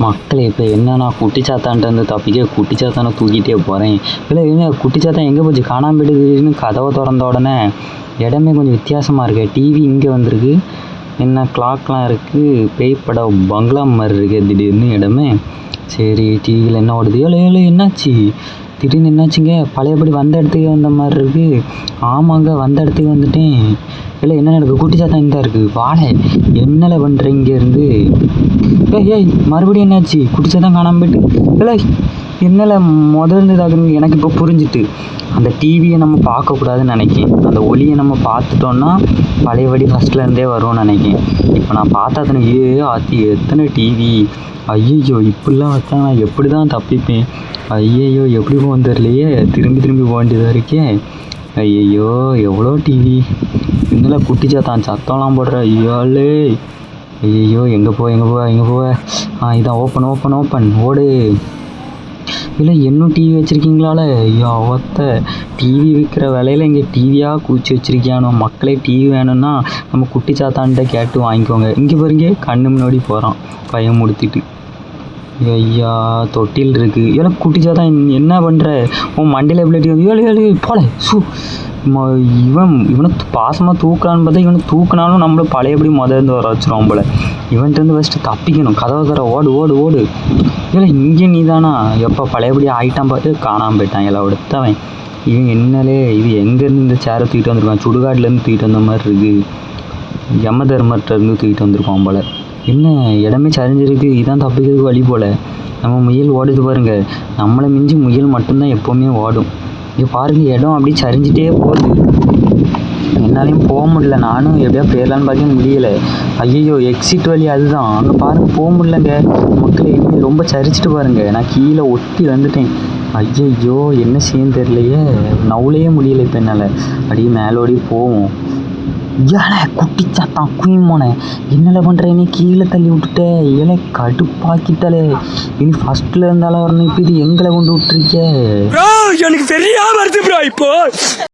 மக்களே இப்போ என்ன நான் குட்டிச்சாத்தான்ட்டு வந்து தப்பிக்க குட்டிச்சாத்தானை தூக்கிட்டே போகிறேன் இல்லை என்ன குட்டிச்சாத்தான் எங்கே போச்சு? காணாமல் போயிடுதுன்னு கதவை திறந்த உடனே இடமே கொஞ்சம் வித்தியாசமாக இருக்கு. டிவி இங்கே வந்திருக்கு. என்ன கிளாக்லாம் இருக்குது பேய் படம் பங்களா மாதிரி இருக்கு திடீர்னு இடமே. சரி டிவியில் என்ன ஓடுது? ஏழை ஏழை என்னாச்சு? திடீர்னு என்னாச்சுங்க? பழையபடி வந்த இடத்துக்கே வந்த மாதிரி இருக்கு. ஆமாங்க வந்த இடத்துக்கு வந்துட்டேன். இல்லை என்ன நடக்குது குட்டி சாத்தா இந்த இருக்கு. வாழை. என்னல பண்ணுற இங்கேருந்து ஏய் ஏய் மறுபடியும் என்னாச்சு? குட்டி சாத்தான் காணாம போயிட்டு. இல்லை என்னால் முதல்ல எனக்கு இப்போ புரிஞ்சுட்டு அந்த டிவியை நம்ம பார்க்கக்கூடாதுன்னு நினைக்கேன். அந்த ஒளியை நம்ம பார்த்துட்டோன்னா பழையபடி ஃபஸ்ட்லேருந்தே வரும்னு நினைக்கேன். இப்போ நான் பார்த்தா ஏ ஆத்தி எத்தனை டிவி ஐயையோ இப்படிலாம் வச்சா நான் எப்படி தான் தப்பிப்பேன்? ஐயையோ எப்படி போகும் தெரியலையே திரும்பி திரும்பி போக வேண்டியதாக இருக்கே. ஐயையோ எவ்வளோ டிவி இன்னும் குட்டி சாத்தான் சத்தம்லாம் போடுற ஐயோலே ஐயையோ எங்கே போ எங்கே போ எங்கே போ ஆ இதான் ஓப்பன் ஓப்பன் ஓப்பன் ஓடு. இல்லை இன்னும் டிவி வச்சுருக்கீங்களால? ஐயோ அவத்த. டிவி விற்கிற விலையில இங்கே டிவியாக குச்சி வச்சுருக்கியானோ? மக்களே டிவி வேணும்னா நம்ம குட்டி சாத்தான்கிட்ட கேட்டு வாங்கிக்கோங்க. இங்கே பாருங்க கண்ணு முன்னாடி போகிறான் பையன் முடித்திட்டு ஐயா தொட்டில் இருக்குது ஏன்னா குட்டி சாத்தான் என்ன பண்ணுற உன் மண்டையில் எப்படி ஏழு ஏழு போல. சூ. இவன் இவனை பாசமாக தூக்கலான்னு பார்த்தா இவனை தூக்கினாலும் நம்மளை பழையபடி மொதல் இருந்து வர வச்சிருவான் போல். இவன்கிட்ட ஃபஸ்ட்டு தப்பிக்கணும். கதவை தர ஓடு ஓடு ஓடு. இல்லை இங்கே நீ தானா எப்போ பழையபடி ஆகிட்டான் பார்த்து காணாமல் போயிட்டான். எல்லாம் எடுத்தவன் இவன் என்னலே இது எங்கேருந்து இந்த சேரை தூக்கிட்டு வந்திருக்கான்? சுடுகாட்டிலேருந்து தூக்கிட்டு வந்த மாதிரி இருக்குது யம தர்மர்கிட்டருந்து தூக்கிட்டு வந்திருக்கான் போல. என்ன இடமே சரிஞ்சிருக்கு. இதான் தப்பிக்கிறதுக்கு வழி போல். நம்ம முயல் ஓடுது பாருங்க. நம்மளை மிஞ்சி முயல் மட்டும்தான் எப்போவுமே ஓடும். இங்கே பாருங்கள் இடம் அப்படியே சரிஞ்சிட்டே போகுது. என்னாலையும் போக முடியல. நானும் எப்படியா போயிடலான்னு பார்க்க முடியல. ஐயோ எக்ஸிட் வழி அதுதான். அங்கே பாருங்கள் போக முடியலங்க. மக்கள் என்ன ரொம்ப சரிச்சிட்டு பாருங்க. நான் கீழே ஒட்டி வந்துட்டேன். ஐயையோ என்ன செய்யன்னு தெரியலையே. நவுலையே முடியல இப்போ என்னால். அப்படியே மேலோடி போவோம். ஏழை குட்டிச்சாத்தான் குயிமோனே என்னல பண்ணுற நீ கீழே தள்ளி விட்டுட்டே? ஏழை கடுப்பாக்கிட்டாலே இனி ஃபஸ்ட்டில் இருந்தாலும் வரணும் இப்போ இது எங்களை கொண்டு விட்டுருக்கே எனக்கு சரியா வருது ப்ரோ இப்போ.